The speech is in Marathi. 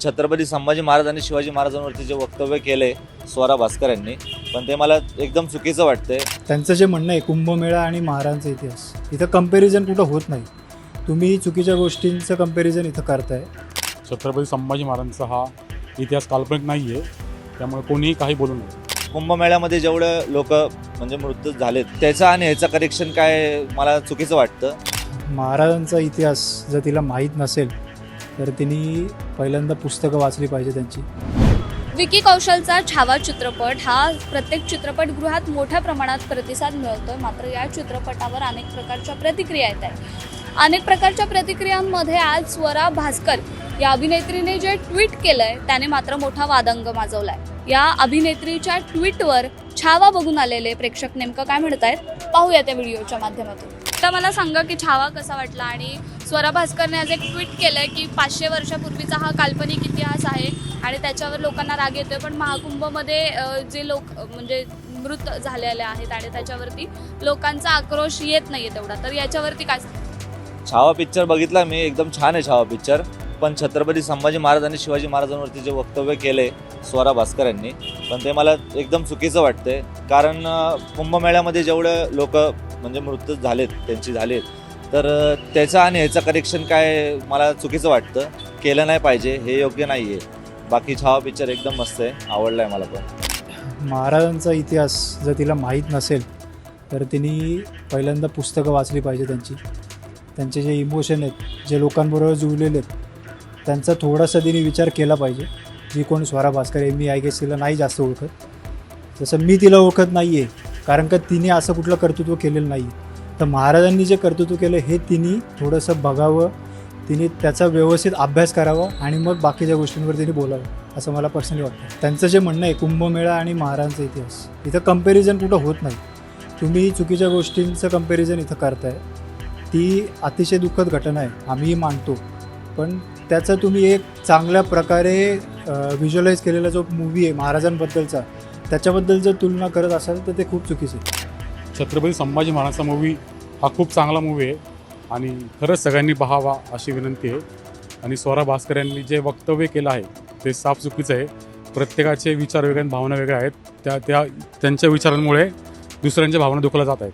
छत्रपती संभाजी महाराज आणि शिवाजी महाराजांवरती जे वक्तव्य केले स्वरा भास्कर यांनी पण ते मला एकदम चुकीचं वाटतंय. त्यांचं जे म्हणणं आहे कुंभमेळा आणि महाराजांचा इतिहास इथं कंपॅरिझन कुठं होत नाही. तुम्ही चुकीच्या गोष्टींचं कंपॅरिझन इथं करताय. छत्रपती संभाजी महाराजांचा हा इतिहास काल्पनिक नाही आहे त्यामुळे कोणीही काही बोलू नये. कुंभमेळ्यामध्ये जेवढं लोक म्हणजे मृत्यू झालेत त्याचं आणि ह्याचं करेक्शन काय मला चुकीचं वाटतं? महाराजांचा इतिहास जर तिला माहीत नसेल तर तिने पहिल्यांदा पुस्तकं वाचली पाहिजे त्यांची. विकी कौशलचा छावा चित्रपट हा प्रत्येक चित्रपटगृहात मोठ्या प्रमाणात प्रतिसाद मिळवतोय. मात्र या चित्रपटावर अनेक प्रकारच्या प्रतिक्रिया येत आहेत. अनेक प्रकारच्या प्रतिक्रियांमध्ये आज स्वरा भास्कर या अभिनेत्रीने जे ट्विट केलंय त्याने मात्र मोठा वादंग माजवलाय. या अभिनेत्रीच्या ट्विटवर छावा बघून आलेले प्रेक्षक नेमकं काय म्हणत आहेत पाहूया त्या व्हिडिओच्या माध्यमातून. आता मला सांगा की छावा कसा वाटला आणि स्वरा भास्करने आज एक ट्विट केलंय की पाचशे वर्षापूर्वीचा हा काल्पनिक इतिहास आहे आणि त्याच्यावर लोकांना राग येतोय पण महाकुंभमध्ये जे लोक म्हणजे मृत झालेले आहेत आणि त्याच्यावरती लोकांचा आक्रोश येत नाहीये तेवढा. तर याच्यावरती काय छावा पिक्चर बघितला मी एकदम छान आहे छावा पिक्चर पण छत्रपती संभाजी महाराज आणि शिवाजी महाराजांवरती जे वक्तव्य केले स्वरा भास्कर यांनी पण ते मला एकदम चुकीचं वाटतंय. कारण कुंभमेळ्यामध्ये जेवढं लोक म्हणजे मृत्यू झालेत त्यांची झालेत. तर त्याचं आणि ह्याचं करेक्शन काय मला चुकीचं वाटतं. केलं नाही पाहिजे हे योग्य नाही आहे बाकी छावा पिक्चर एकदम मस्त आहे आवडला आहे मला पण. महाराजांचा इतिहास जर तिला माहीत नसेल तर तिने पहिल्यांदा पुस्तकं वाचली पाहिजे त्यांची. त्यांचे जे इमोशन आहेत जे लोकांबरोबर जुळलेले आहेत त्यांचा थोडासा तिने विचार केला पाहिजे. जी कोण स्वरा भास्कर आहे मी आय गेस तिला नाही जास्त ओळखत. जसं मी तिला ओळखत नाही आहे कारण का तिने असं कुठलं कर्तृत्व केलेलं नाही. तर महाराजांनी जे कर्तृत्व केलं हे तिने थोडंसं बघावं तिने त्याचा व्यवस्थित अभ्यास करावा आणि मग बाकीच्या गोष्टींवर तिने बोलावं असं मला पर्सनली वाटतं. त्यांचं जे म्हणणं आहे कुंभमेळा आणि महाराजांचा इतिहास इथं कंपॅरिझन कुठं होत नाही. तुम्ही चुकीच्या गोष्टींचं कंपॅरिझन इथं करताय. ती अतिशय दुःखद घटना आहे आम्हीही मानतो. पण त्याचा तुम्ही एक चांगल्या प्रकारे व्हिज्युअलाइज केलेला जो मूवी आहे महाराजांबद्दलचा त्याच्याबद्दल जर तुलना करत असाल तर ते खूप चुकीचं आहे. छत्रपती संभाजी महाराजचा मूवी हा खूप चांगला मूवी आहे. आणि खरंच सगळ्यांनी पाहावा अशी विनंती आहे. आणि स्वरा भास्कर यांनी जे वक्तव्य केलं आहे ते साफ चुकीचं आहे. प्रत्येकाचे विचार वेगळे आणि भावना वेगळ्या आहेत. त्या त्या त्यांच्या विचारांमुळे दुसऱ्यांच्या भावना दुखल्या जात आहेत.